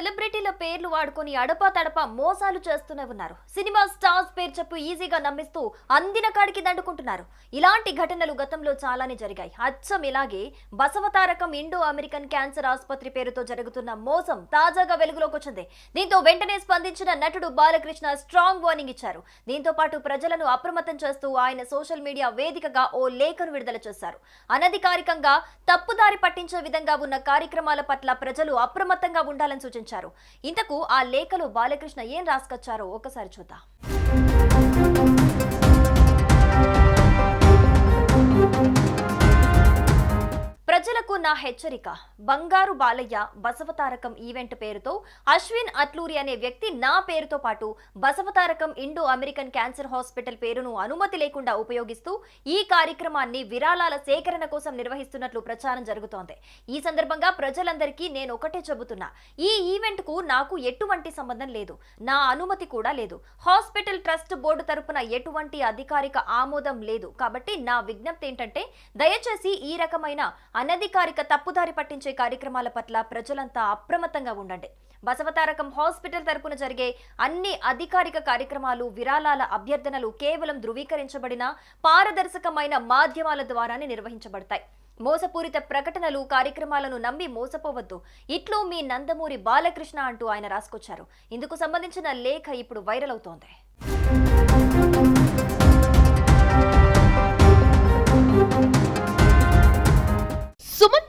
సెలబ్రిటీల పేర్లు వాడుకొని అడపా తడపా మోసాలు చేస్తూనే ఉన్నారు. సినిమా స్టార్స్ పేరు చెప్పు ఈజీగా నమ్మిస్తూ అందిన కాడికి దండుకుంటున్నారు. ఇలాంటి ఘటనలు గతంలో చాలానే జరిగాయి. అచ్చం ఇలాగే బసవతారకం ఇండో అమెరికన్ క్యాన్సర్ ఆసుపత్రి పేరుతో జరుగుతున్న మోసం తాజాగా వెలుగులోకి వచ్చింది. దీంతో వెంటనే స్పందించిన నటుడు బాలకృష్ణ స్ట్రాంగ్ వార్నింగ్ ఇచ్చారు. దీంతో పాటు ప్రజలను అప్రమత్తం చేస్తూ ఆయన సోషల్ మీడియా వేదికగా ఓ లేఖను విడుదల చేశారు. అనధికారికంగా తప్పుదారి పట్టించే విధంగా ఉన్న కార్యక్రమాల పట్ల ప్రజలు అప్రమత్తంగా ఉండాలని సూచించారు. ఇంతకు ఆ లేఖలో బాలకృష్ణ ఏం రాసుకొచ్చారో ఒకసారి చూద్దాం. ప్రజలకు నా హెచ్చరిక. బంగారు బాలయ్య బసవతారకం ఈవెంట్ పేరుతో అశ్విన్ అట్లూరి అనే వ్యక్తి నా పేరుతో పాటు Basavatarakam Indo American cancer hospital పేరును అనుమతి లేకుండా ఉపయోగిస్తూ ఈ కార్యక్రమాన్ని విరాళాల సేకరణ కోసం నిర్వహిస్తున్నట్లు ప్రచారం జరుగుతోంది. ఈ సందర్భంగా ప్రజలందరికీ నేను ఒకటే చెబుతున్నా. ఈ ఈవెంట్కు నాకు ఎటువంటి సంబంధం లేదు. నా అనుమతి కూడా లేదు. హాస్పిటల్ ట్రస్ట్ బోర్డు తరపున ఎటువంటి అధికారిక ఆమోదం లేదు. కాబట్టి నా విజ్ఞప్తి ఏంటంటే దయచేసి ఈ రకమైన అనధికారిక తప్పుదారి పట్టించే కార్యక్రమాల పట్ల ప్రజలంతా అప్రమత్తంగా ఉండండి. బసవతారకం హాస్పిటల్ తరపున జరిగే అన్ని అధికారిక కార్యక్రమాలు విరాళాల అభ్యర్థనలు కేవలం ధృవీకరించబడిన పారదర్శకమైన మాధ్యమాల ద్వారానే నిర్వహించబడతాయి. మోసపూరిత ప్రకటనలు కార్యక్రమాలను నమ్మి మోసపోవద్దు. ఇట్లు మీ నందమూరి బాలకృష్ణ అంటూ ఆయన రాసుకొచ్చారు. ఇందుకు సంబంధించిన లేఖ ఇప్పుడు వైరల్ అవుతోంది.